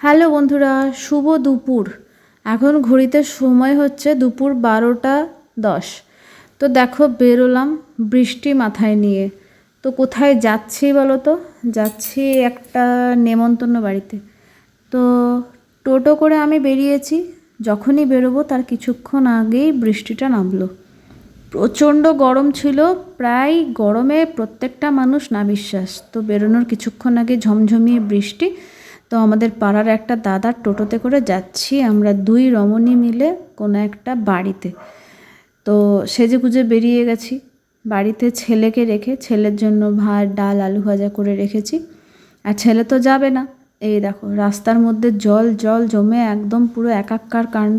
Hello বন্ধুরা, শুভ দুপুর। এখন ঘড়িতে সময় হচ্ছে দুপুর বারোটা দশ। তো দেখো, বেরোলাম বৃষ্টি মাথায় নিয়ে। তো কোথায় যাচ্ছি বলো তো? যাচ্ছি একটা নেমন্তন্ন বাড়িতে। তো টোটো করে আমি বেরিয়েছি। যখনই বেরোবো তার কিছুক্ষণ আগেই বৃষ্টিটা নামলো। প্রচণ্ড গরম ছিল, প্রায় গরমে প্রত্যেকটা মানুষ না বিশ্বাস তো বেরোনোর কিছুক্ষণ আগে ঝমঝমিয়ে বৃষ্টি, তো আমাদের পাড়ার একটা দাদার টোটোতে করে যাচ্ছি আমরা দুই রমণী মিলে কোনো একটা বাড়িতে। তো সেজে গুজে বেরিয়ে গেছি। বাড়িতে ছেলেকে রেখে, ছেলের জন্য ভাত, ডাল, আলু ভাজা করে রেখেছি। আর ছেলে তো যাবে না। এই দেখো, রাস্তার মধ্যে জল জল জমে একদম পুরো একাকার কাণ্ড।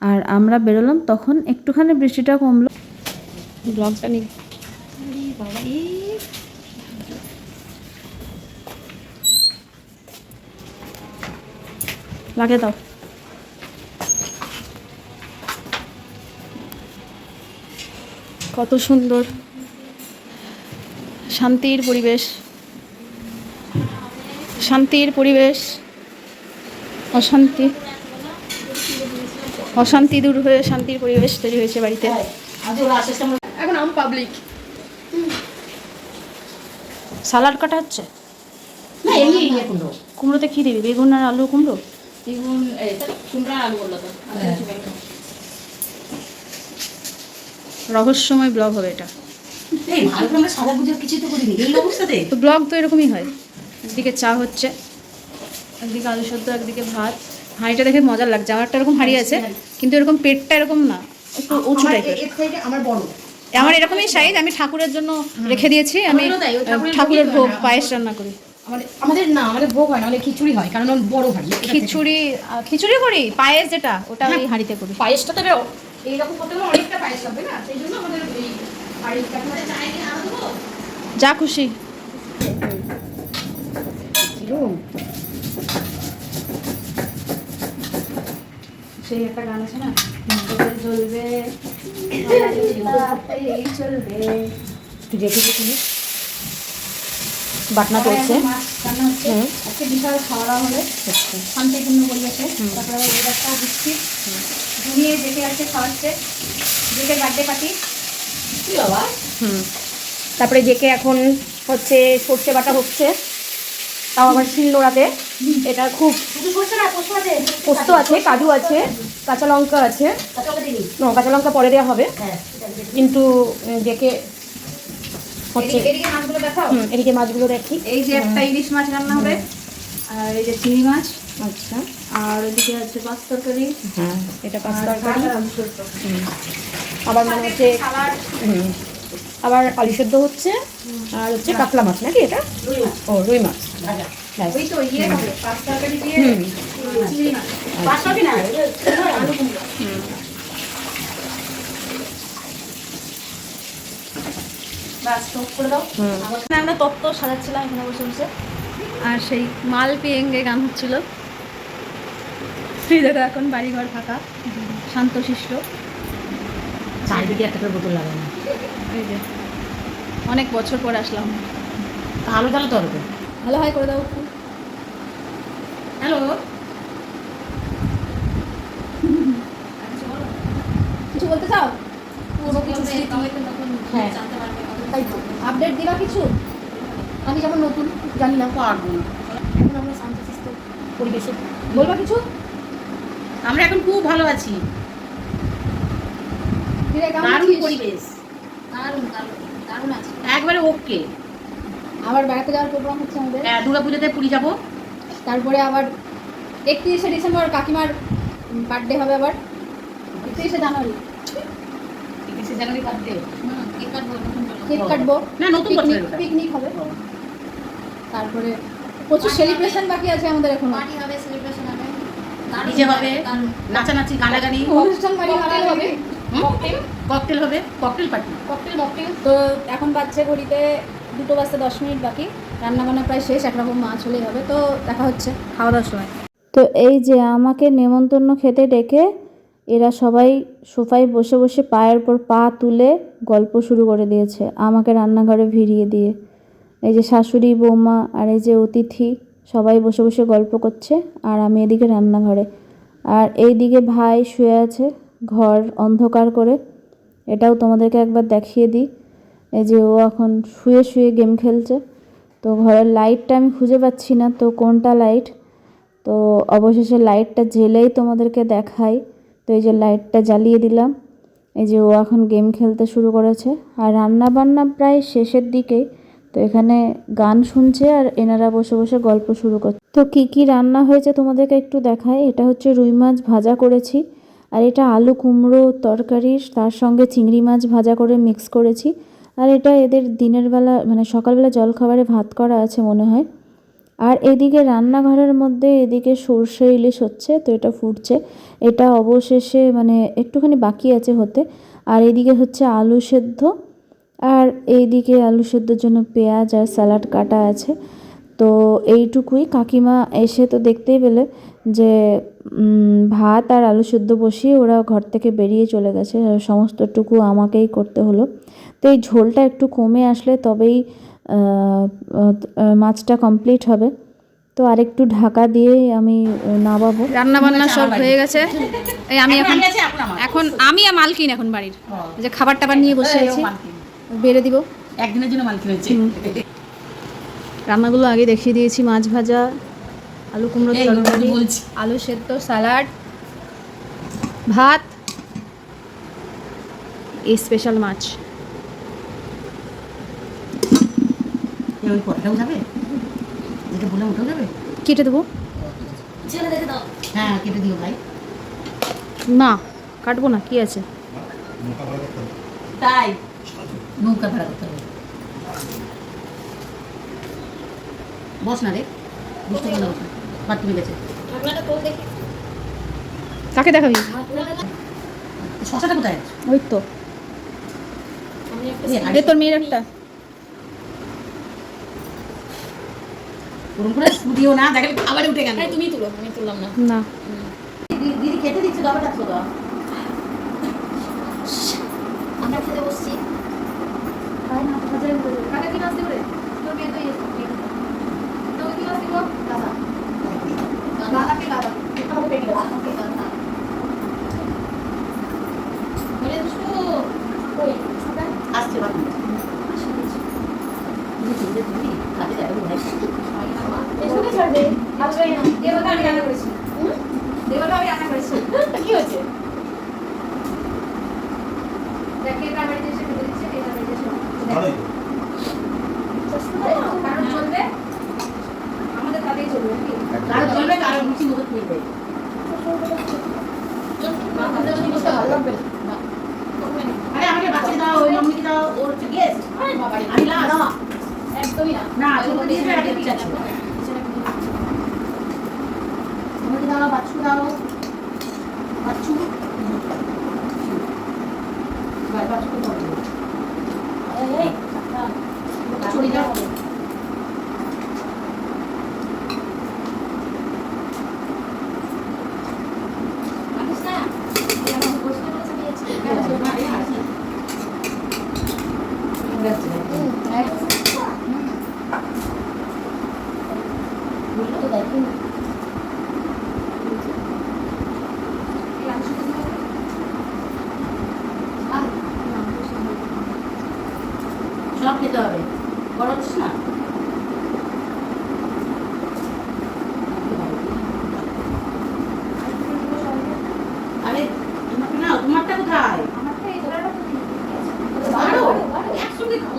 আর আমরা বেরোলাম, তখন একটুখানি বৃষ্টিটা কমলো। ব্লগটা নিই লাগে দাও। কত সুন্দর। শান্তির পরিবেশ। শান্তির পরিবেশ। অশান্তি। অশান্তি দূর হয়ে শান্তির পরিবেশ তৈরি হয়েছে বাড়িতে। পাবলিক সালাড কাটা হচ্ছে? না এমনি ইয়ে কুমড়োতে কী দিবি? বেগুন আর আলু কুমড়ো? বেগুন এটা কুমড়া আলু বলল তো। রহস্যময় ব্লগ হবে এটা। এই ভালো করে সাদা বুঝে কিছু তো করিনি। এই অবস্থাতে? তো ব্লগ তো এরকমই হয়। একদিকে চা হচ্ছে একদিকে আলু সেদ্ধ একদিকে ভাত। হাঁড়িটা দেখে মজা লাগছে। আমার একটা এরকম হাঁড়ি আছে কিন্তু এরকম পেটটা এরকম না। একটু উঁচু আমার টাইপের আমার বড়। আমার এরকমই সাইজ আমি ঠাকুরের জন্য রেখে দিয়েছি আমি ঠাকুরের ভোগ পায়েস রান্না করি। আমাদের আমাদের না আমাদের ভোগ হয় না আমাদের খিচুড়ি হয় কারণ বড় হাড়ি খিচুড়ি খিচুড়ি করি পায়েস যেটা ওটা ওই হাঁড়িতে করি। পায়েসটা তবে এইরকম করতে গেলে অনেকটা পায়েস লাগবে না? সেই জন্য আমাদের এই যা খুশি। সেই একটা গান আছে না? জ্বলবে তুমি বাটনা আজকে বিশাল খাওয়া দাওয়া হবে শান্তিপূর্ণ পরিবেশে তারপরে আবার ওয়েদারটা দিচ্ছি ঘুমিয়ে দেখে আছে খাওয়াচ্ছে। দেখে বার্থডে পার্টি কি বাবা? হুম। তারপরে জেকে এখন হচ্ছে সর্ষে বাটা হচ্ছে। তাও আবার শিলনোড়াতে। এটা খুব পোস্ত আছে কাজু আছে কাঁচা লঙ্কা আছে। কাঁচা লঙ্কা দিবি ন, কাঁচা লঙ্কা পরে দেওয়া হবে। হ্যাঁ কিন্তু জেকে হচ্ছে এদিকে- মাছগুলো দেখি। এই যে একটা ইলিশ মাছ রান্না হবে আর এই যে চিংড়ি মাছ। আচ্ছা। আর ওদিকে আছে পাঁচ তরকারি। হ্যাঁ এটা পাঁচ তরকারি। আবার মনে হচ্ছে আবার আলু সেদ্ধ হচ্ছে। আর হচ্ছে কাতলা মাছ নাকি এটা? ও রুই মাছ। ভাজা ব্যাস। ওই তো ইয়ে হবে পাঁচ তরকারি দিয়ে হুম চিংড়ি মাছ পাঁচ পাবি না আলু কুমড়ো বাস স্টপ করে দাও হুম এখানে আমরা তত্ত্ব সাজাচ্ছিলাম এখানে বসে বসে। আর সেই মাল পেয়েঙ্গে গান হচ্ছিল। দেখো এখন বাড়িঘর ফাঁকা। শান্তশিষ্ট চারিদিকে একটা করে বোতল লাগানো। এই যে অনেক বছর পর আসলাম। আলু তাহলে তরক ভালো হয় করে দাও। একটু হ্যালো কিছু বলতে চাও? স্মৃতি? হ্যাঁ। তাই তো। আপডেট দিবা কিছু? আমি যেমন নতুন জানি না পারব না। এখন আমরা শান্তশিষ্ট পরিবেশে। বলবা কিছু? আমরা এখন খুব ভালো আছি। দারুণ পরিবেশ। দারুণ দারুণ আছে। একবারে ওকে আবার বেড়াতে যাওয়ার প্রোগ্রাম হচ্ছে আমাদের? দুর্গা পুজোতে পুরী যাব। তারপরে আবার একত্রিশে ডিসেম্বর কাকিমার বার্থডে হবে আবার। একত্রিশে জানুয়ারি। তিরিশে জানুয়ারি বার্থডে কেক কাটবো না নতুন পিকনিক। পিকনিক হবে। তারপরে প্রচুর সেলিব্রেশন বাকি আছে আমাদের এখন। ডিজে হবে নাচানাচি গানাগানি। অনুষ্ঠান বাড়ি হবে। ককটেল হবে। ককটেল পার্টি ককটেল মকটেল তো এখন বাচ্চা ঘড়িতে দুটো বাজতে দশ মিনিট বাকি। রান্না বান্না প্রায় শেষ, একরকম মাছ হলেই হবে। তো দেখা হচ্ছে খাওয়া দাওয়ার সময়। তো এই যে আমাকে নেমন্তন্ন খেতে ডেকে, এরা সবাই সোফায় বসে বসে পায়ের পর পা তুলে গল্প শুরু করে দিয়েছে, আমাকে রান্নাঘরে ভিড়িয়ে দিয়ে। এই যে শাশুড়ি, বৌমা আর এই যে অতিথি, সবাই বসে বসে গল্প করছে, আর আমি এদিকে রান্নাঘরে। আর এইদিকে ভাই শুয়ে আছে, ঘর অন্ধকার করে। এটাও তোমাদেরকে একবার দেখিয়ে দিই। এই যে ও এখন শুয়ে শুয়ে গেম খেলছে। তো ঘরের লাইটটা আমি খুঁজে পাচ্ছি না, তো কোনটা লাইট তো অবশেষে লাইটটা জেলেই তোমাদেরকে দেখাই। তো এই যে লাইটটা জ্বালিয়ে দিলাম। এই যে ও এখন গেম খেলতে শুরু করেছে। আর রান্না বান্না প্রায় শেষের দিকেই। তো এখানে গান শুনছে আর এনারা বসে বসে গল্প শুরু করছে তো কি কি রান্না হয়েছে তোমাদেরকে একটু দেখায় এটা হচ্ছে রুই মাছ ভাজা করেছি। আর এটা আলু কুমড়ো তরকারি তার সঙ্গে চিংড়ি মাছ ভাজা করে মিক্স করেছি। আর এটা এদের দিনের বেলা মানে সকালবেলা জলখাবারে ভাত করা আছে মনে হয়। আর এদিকে রান্নাঘরের মধ্যে এদিকে সর্ষে ইলিশ হচ্ছে, তো এটা ফুটছে। এটা অবশেষে মানে একটুখানি বাকি আছে হতে। আর এদিকে হচ্ছে আলু সেদ্ধ। আর এইদিকে আলু সেদ্ধর জন্য পেঁয়াজ আর স্যালাড কাটা আছে। তো এইটুকুই। কাকিমা এসে তো দেখতেই পেলে যে ভাত আর আলু সেদ্ধ বসিয়ে ওরা ঘর থেকে বেরিয়ে চলে গেছে। সমস্তটুকু আমাকেই করতে হলো। তো এই ঝোলটা একটু কমে আসলে তবেই মাছটা কমপ্লিট হবে। তো আরেকটু ঢাকা দিয়ে আমি নামাবো। রান্না বান্না সব হয়ে গেছে। এই আমি এখন এখন আমি আর মালকিন এখন বাড়ির। যে খাবার টাবার নিয়ে বসে আছি। বেড়ে দিব। একদিনের জন্য মালকিন হয়েছে। রান্নাগুলো আগে দেখিয়ে দিয়েছি। মাছ ভাজা আলু কুমড়ো তরকারি আলু সেদ্ধ স্যালাড ভাত এই স্পেশাল মাছ। এই ওই পরোটাও যাবে? যেটা বলে ওটাও যাবে? কেটে দেবো। হ্যাঁ কেটে দিও ভাই। না কাটবো না কি আছে? তাই? নৌকা ভাড়া করতে হবে। বস না রে। বুঝতে পারলাম বাথরুমে গেছে। কাকে দেখাবি? শশাটা কোথায়? ওই তো। এ তোর মেয়ের একটা। ওরকম করে ফুটিও না দেখেন আবার উঠে গেল। তুমি তুলো আমি তুললাম না। না। দিদি খেতে দিচ্ছে খাবারটা তো আমরা খেতে বসছি। কাকা কি দেবে তোর মেয়ে তো ইয়ে দিব? বলে দুষ্টু। আসছে বাথরুমে দিদি দিদি দিদি কাজে যাবে ভাই এসবে ছাড়বে। আসবে না। দেবাটা আমি রান্না করেছি। হুম? আমি রান্না করেছি। কি হয়েছে? দেখ, কে বাড়িতে এসে খেতে দিচ্ছে, কে বাড়িতে এসে কারণ চলবে আমাদের তাতেই চলবে নাকি কারও চলবে কারও রুচি মতো মিলবে আরে আমাকে বাচ্চাকে দাও ওই মামনিকে দাও ওর হচ্ছে গেস্ট আমি লাস্ট একদমই না না ছোট দিয়েছে একটা পিঠা ছিল আমাকে দাও বাচ্চু দাও। বাচ্চু ভাই বাচ্চুকে দাও এই চলে যাও জানিস না এই আমার প্রশ্ন করে চালিয়েছে সব খেতে হবে বড় হচ্ছিস না আরে তোমার না তোমারটা কোথায় আরও একসঙ্গে খাব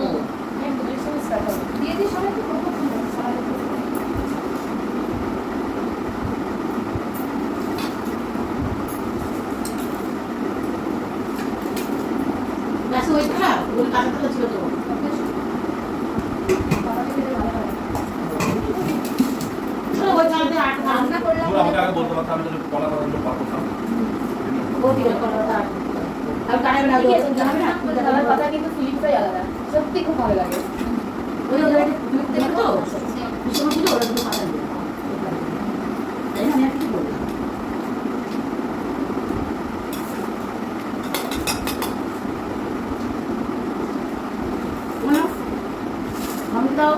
দিয়ে দিই সবাই তো করব সবাই ব্যাস ওইটা না ওই কাঁচা তলা ছিল তো চলো ওই চালতে আট রান্না করলাম আমাকে আগে বলতে পারতো আমি যদি কলা করার জন্য পারব না। সত্যি খুব ভালো লাগে। ওই ওদের তো? বিশ্বমা ওরা দুটো পাতা আমি আর কিছু বলব? দাও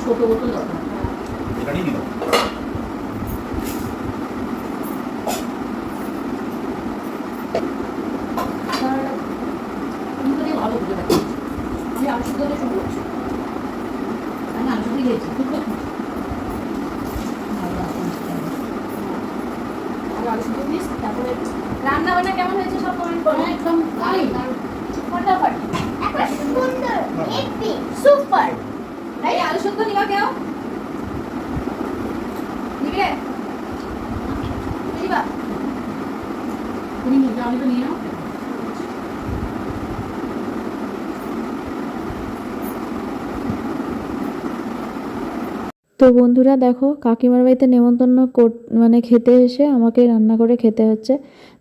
ছোট বোতল দরকার এখানেই দিল তুমি তো সুপার। এই আলু সিদ্ধ নিবা কেউ? নিবে? নিবা? তুমি নিজে আমি তো নিয়ে নাও। তো বন্ধুরা দেখো, কাকিমার বাড়িতে নেমন্তন্ন মানে খেতে এসে আমাকে রান্না করে খেতে হচ্ছে।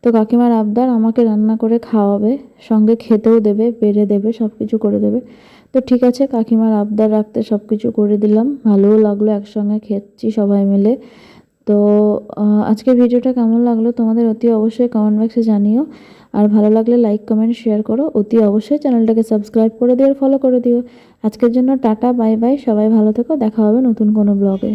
তো কাকিমার আবদার আমাকে রান্না করে খাওয়াবে, সঙ্গে খেতেও দেবে, বেড়ে দেবে সব কিছু করে দেবে। তো ঠিক আছে, কাকিমার আবদার রাখতে সব কিছু করে দিলাম। ভালোও লাগল, একসঙ্গে খেচ্ছি সবাই মিলে। তো আজকের ভিডিওটা কেমন লাগল তোমাদের অতি অবশ্যই কমেন্ট বক্সে জানিও। আর ভালো লাগলে লাইক কমেন্ট শেয়ার করো। অতি অবশ্যই চ্যানেলটাকে সাবস্ক্রাইব করে দিও আর ফলো করে দিও। আজকের জন্য টাটা বাই বাই সবাই ভালো থেকো, দেখা হবে নতুন কোনো ব্লগে